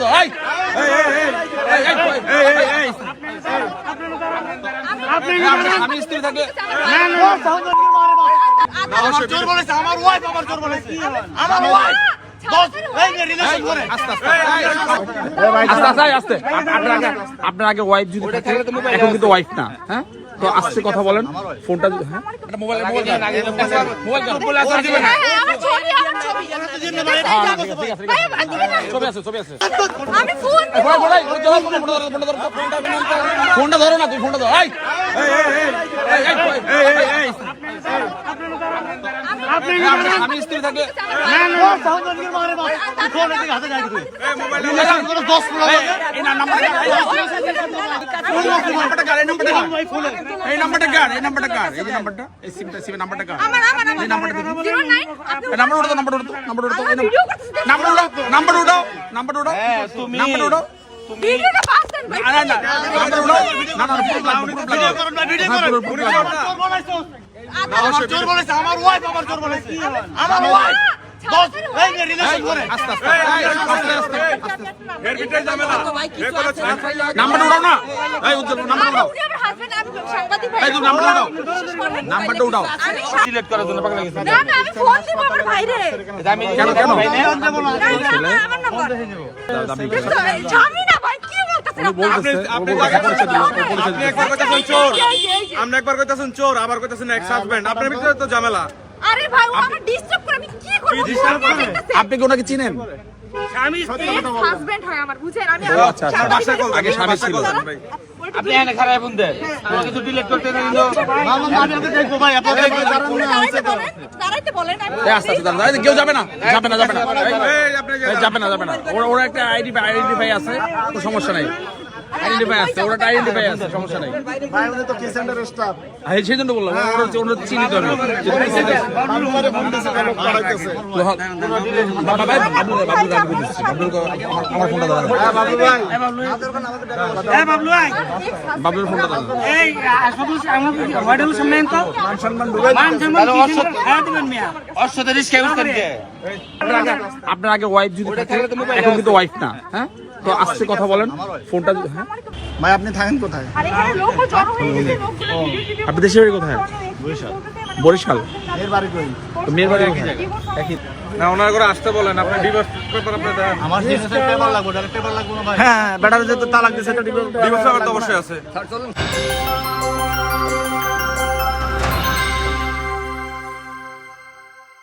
দাও এই এই, এই, এই, এই, এই, এই, এই, এই। আমি স্ত্রী থাকে আমার জোর বলেছে আমার ওয়াইফ আমার জোর বলেছে আমার ওয়াইফ দোস্ত এই রিলেশন করে আস্তে আস্তে এই, আস্তে আস্তে এই, আস্তে আপ- আপনার আগে আপনার আগে ওয়াইফ যদি থাকে এখন কিন্তু ওয়াইফ না হ্যাঁ তো আস্তে কথা বলেন ফোনটা হ্যাঁ মোবাইল হ্যাঁ। হ্যাঁ, ধরো। ফোনটা ধরো না তুই ফোনটা ধরো দোস্ত বলে এই, এই না, না, না, আদালত আমার জোর বলেছে আমার ওয়াইফ আমার জোর বলেছে। আমার ওয়াইফ দোস্ত এই রিলেশন করে। আস্তে আস্তে, এই, আস্তে আস্তে, আস্তে। এর ভিতরে ঝামেলা। ভাই কিছু আছে নাম্বারটা উঠাও না। এই, উজ্জ্বল, নাম্বারটা উঠাও। উনি আমার হাজবেন্ড আমি সাংবাদিক ভাই। এই, তুমি নাম্বারটা উঠাও। বিশ্বাস করেন? নাম্বারটা উঠাও। আমি না না আমি ফোন দিব আমার ভাইরে। কেন, কেন? না না আমার আমার নাম্বার ভাই। একবার কইতাছেন চোর। আপনি কইতাছেন চোর আবার কইতাছেন এক্স হাজবেন্ড আপনার ভিতরে তো ঝামেলা। আরে ভাই ও ডিস্টার্ব করে আমি কি করব? আপনি কি ওনাকে চিনেন? হাজবেন্ড হয় আমার বুঝেন? আমি আচ্ছা, আচ্ছা। কল আগে স্বামী ছিল। আপনি এখানে খারাপ বন্ধু কিছু ডিলেট করতে দিন তো মামা আমি দেখব ভাই আপনাকে দেখব। দাঁড়াইতে বলেন দাঁড়াইতে বলেন আমি আস্তে আস্তে দাঁড়ান। কেউ যাবে না যাবে না যাবে না। এই, এই, আপনি যাবে না যাবে না। ওরা ওরা একটা আইডি আইডেন্টিফাই আছে তো সমস্যা নাই। আইডেন্টিফাই আছে ওরা আইডেন্টিফাই আছে সমস্যা নাই ভাই উনি তো কি সেন্টার স্টাফ এই সেই জন্য বললাম ওরা ওরা চিনি তো আমি যদি বুঝতে চাই। বারবার ফোন দিছে কেন পড়াইতেছে তো হ- বাবা ভাই বাবলু ভাই, আমি বলতেছি। বাবলুর আমার আমার ফোনটা দাও বাবু ভাই বাবলু ভাই বাবলুর ফোনটা দাও এই সবুজ আমার হোটেল সামনে তো মান সম্মান ডুবে মান সম্মান কি সুন্দর খাওয়া দিবেন মিয়া আপনার আগে- আপনার আগে ওয়াইফ যদি থাকে এখন কিন্তু ওয়াইফ না হ্যাঁ তো আস্তে কথা বলেন। ফোনটা হ্যাঁ। ভাই আপনি থাকেন কোথায়? হয়ে আপনি দেশের বাড়ি কোথায়? বরিশাল। মেয়ের বাড়ি কোথায়? না ওনার করে আসতে বলেন আপনি ডিভোর্স পেপার আপনি আমার পেপার লাগবে ডাইরেক্ট পেপার লাগবে না ভাই? হ্যাঁ বেটার যেহেতু তালাক তো ডিভোর্স পেপার তো অবশ্যই আছে।